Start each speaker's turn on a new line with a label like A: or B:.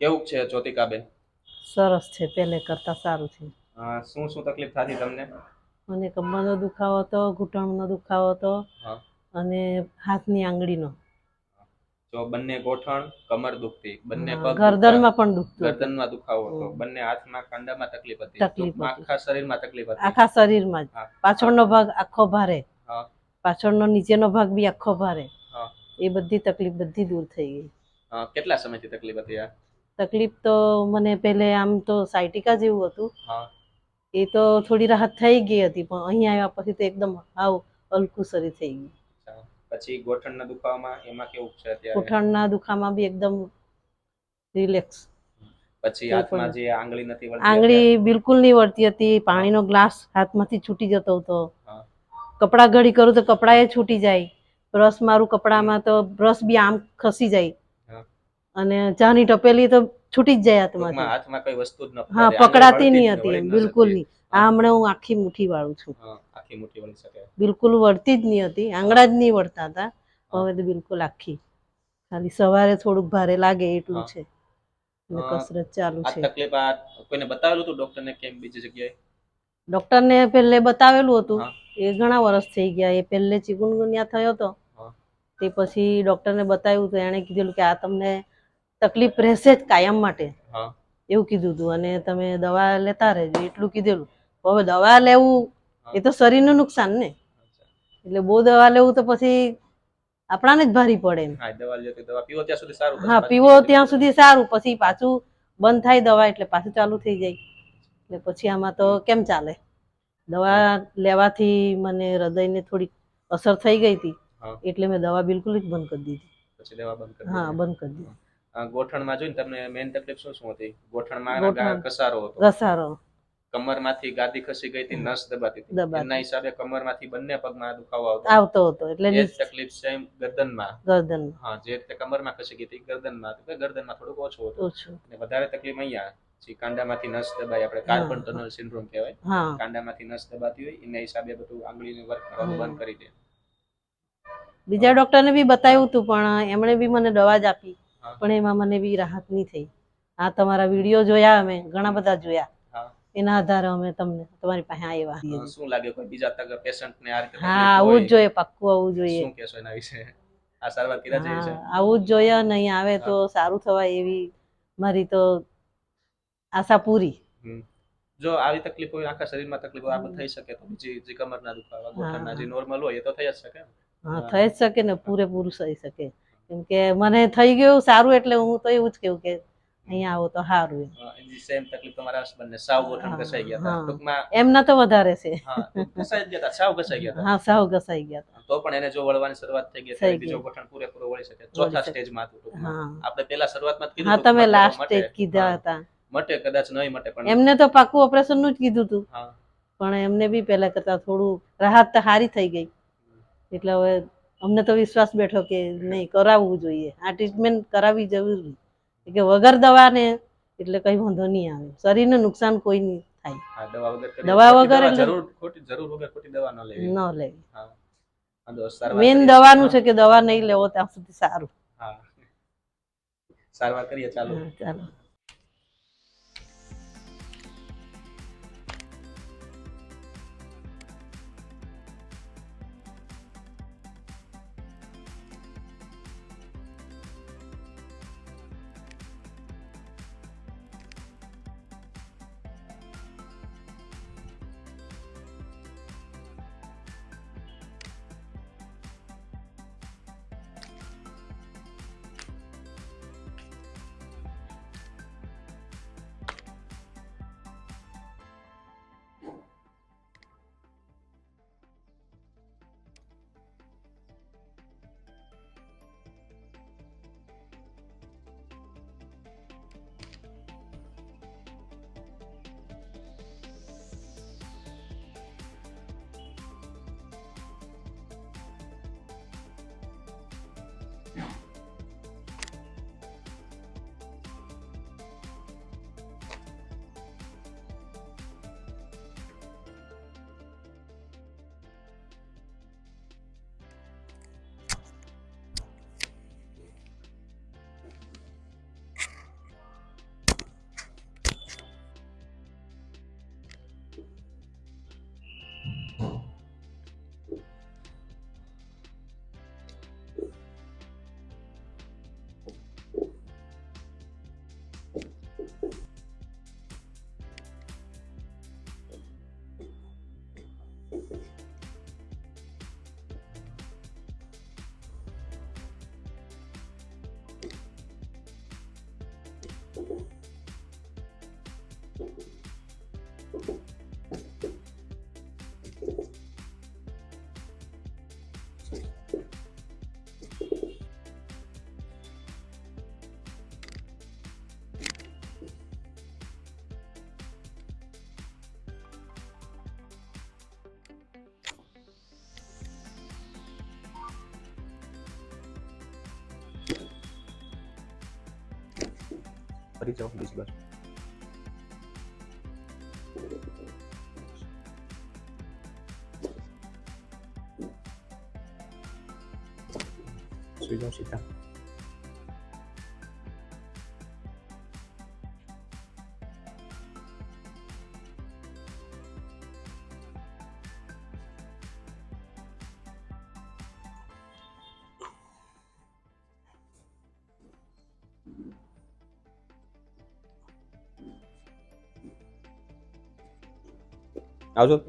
A: કેવું છે જ્યોતિકાબેન
B: સરસ છે પહેલે કરતાં સારું છે
A: અ, શું શું તકલીફ થતી તમને
B: મને કમરનો દુખાવો હતો ઘૂંટણનો દુખાવો હતો
A: હા.
B: અને હાથની આંગળીનો
A: જો બંને ગોઠણ કમર દુખતી બંને પગ
B: ગરદનમાં પણ દુખતું હતું.
A: ગરદનમાં દુખાવો હતો
B: હમ.
A: બંને હાથમાં કાંડામાં તકલીફ હતી
B: તકલીફ
A: ટૂંકમાં
B: હતી.
A: આખા શરીરમાં તકલીફ હતી
B: આખા શરીરમાં જ
A: હા.
B: પાછળનો ભાગ આખો ભારે
A: હા.
B: પાછળનો નીચેનો ભાગ બી આખો ભારે
A: હા.
B: એ બધી તકલીફ બધી દૂર થઈ ગઈ
A: અ, કેટલા સમયથી તકલીફ હતી આ
B: તકલીફ તો મને પહેલે આમ તો સાયટિકા જેવું હતું. એ તો થોડી રાહત થઈ ગઈ હતી પણ અહીં આવ્યા પછી તો એકદમ હાવ અલકુસરી થઈ ગયું
A: પછી ગોઠણના દુખાવામાં એમાં કેવું છે અત્યારે?
B: ગોઠણના દુખાવામાં બી એકદમ રિલેક્સ
A: પછી હાથમાં જે આંગળી નથી વળતી
B: આંગળી બિલકુલ નહીં વળતી હતી. પાણીનો ગ્લાસ હાથમાંથી છૂટી જતો હતો. કપડાં ઘડી કરું તો કપડાં એ છૂટી જાય. બ્રશ મારું કપડામાં તો બ્રશ બી આમ ખસી જાય. અને ચાની ટપેલી તો છૂટી જ જાય હાથમાંથી.
A: હાથમાં કઈ વસ્તુ જ ન
B: હા પકડાતી નહીં હતી બિલકુલ. નહીં. આ હમણાં હું આખી મુઠ્ઠી વાળું છું.
A: આખી મુઠ્ઠી વળી શકે
B: બિલકુલ વળતી જ નહીં હતી. આંગળા જ નહીં વળતા હતા. હવે તો બિલકુલ આખી. ખાલી સવારે થોડુંક ભારે લાગે એટલું છે. કસરત ચાલુ છે.
A: તકલીફ આ કોઈને બતાવેલું હતું ડોક્ટરને કેમ બીજી જગ્યાએ?
B: ડોક્ટરને પહેલે બતાવેલું હતું. એ ઘણા વર્ષ થઈ ગયા. એ પહેલે ચિકુનગુનિયા થયો હતો તે પછી ડોક્ટરને બતાવ્યું તો એણે કીધેલું કે આ તમને તકલીફ રહેશે જ કાયમ માટે. એવું કીધું હતું અને તમે દવા લેતા રહેજો એટલું કીધેલું. હવે દવા લેવું એ તો શરીરનું નુકસાન ને. એટલે બહુ દવા લેવું તો પછી આપણાને જ ભારી પડે
A: હા પીવો ત્યાં સુધી સારું પછી પાછી
B: બંધ થાય દવા એટલે પાછું ચાલુ થઈ જાય. એટલે પછી આમાં તો કેમ ચાલે? દવા લેવાથી મને હૃદયને થોડીક અસર થઈ ગઈ હતી. એટલે મેં દવા બિલકુલ જ બંધ કરી દીધી.
A: પછી દવા બંધ કરી
B: હા બંધ કરી દીધી.
A: ગોઠણમાં જોઈને તમને મેઇન તકલીફ શું શું હતી? ગોઠણમાં ઘસારો હતો.
B: ઘસારો.
A: કમરમાંથી ગાદી ખસી ગઈ હતી નસ દબાતી હતી. એના હિસાબે કમરમાંથી બંને પગમાં દુખાવો આવતો
B: આવતો હતો એટલે
A: એ તકલીફ સેમ ગરદનમાં.
B: ગરદન.
A: હા જે રીતે કમરમાં ખસી ગઈ હતી ગરદનમાં તો ગરદનમાં થોડુંક ઓછું હતું. અને વધારે તકલીફ અહીંયા જે કાંડામાંથી નસ દબાય આપણે કાર્બન ટનલ સિન્ડ્રોમ કહેવાય. કાંડામાંથી નસ દબાતી હોય એના હિસાબે બધું આંગળીને વર્ક કરવાનું બંધ કરી દે.
B: બીજા ડોક્ટરને બી બતાવ્યું હતું પણ એમણે બી મને દવા જ આપી. પણ એમાં મને બી રાહત નહીં થઈ. આ તમારા વીડિયો જોયા અમે ઘણા બધા જોયા. એના આધારે અમે તમને તમારી પાસે આવ્યા.
A: શું લાગે કોઈ બીજા તક પેશન્ટ ને આ રીતે
B: હા આવું જ જોઈએ પાક્કું આવું જોઈએ.
A: શું કહેશો એના વિશે? આ સારવાર જેવી છે.
B: આવું જ જોઈએ નહીં આવે તો સારું થવાય એવી મારી તો આશા પૂરી.
A: જો આવી તકલીફો આખા શરીરમાં તકલીફ આ થઈ શકે તો બીજી જે કમરના દુખાવા ગોઠણના જે નોર્મલ હોય એ તો થઈ જ શકે
B: હા. થઈ જ શકે ને પૂરેપૂરું થઈ શકે. કેમ કે મને થઈ ગયું સારું એટલે હું તો એવું જ કેવું કે અહીંયા આવો તો સારું.
A: સેમ તકલીફ તમારા હસબન્ડને સાવ ગોઠણ ઘસાઈ ગયા હતા. ટૂંકમાં
B: એમના તો વધારે છે.
A: ઘસાઈ ગયા હતા. સાવ ઘસાઈ ગયા હતા.
B: હા સાવ ઘસાઈ ગયા હતા.
A: તો પણ એને જો વળવાની શરૂઆત થઈ ગઈ ત્યારે બીજો ગોઠણ પૂરેપૂરો વળી શકે. ચોથા. સ્ટેજમાં હતું ટૂંકમાં.
B: હા.
A: આપણે પેલા શરૂઆતમાં કીધું
B: હા તમે લાસ્ટ સ્ટેજ કીધા હતા.
A: મટે કદાચ નહીં મટે પણ
B: એમને તો પાકું ઓપરેશનનું જ કીધું હતું
A: હા.
B: પણ એમને બી પહેલા કરતા થોડું રાહત તો સારી થઈ ગઈ. એટલે હવે અમને તો વિશ્વાસ બેઠો કે નહીં કરાવવું જોઈએ. આ ટ્રીટમેન્ટ કરાવવી જરૂરી. કે વગર દવાને એટલે કઈ વાંધો નહીં આવે. શરીરને નુકસાન કોઈ નહીં થાય.
A: દવા વગર ન લેવી.
B: મેન દવાનું છે કે દવા નહીં લેવો ત્યાં સુધી સારું.
A: સારવાર કરીએ ચાલો.
B: ચાલો.
A: ફરી જાઓ બીજી બાજુ Ajuda.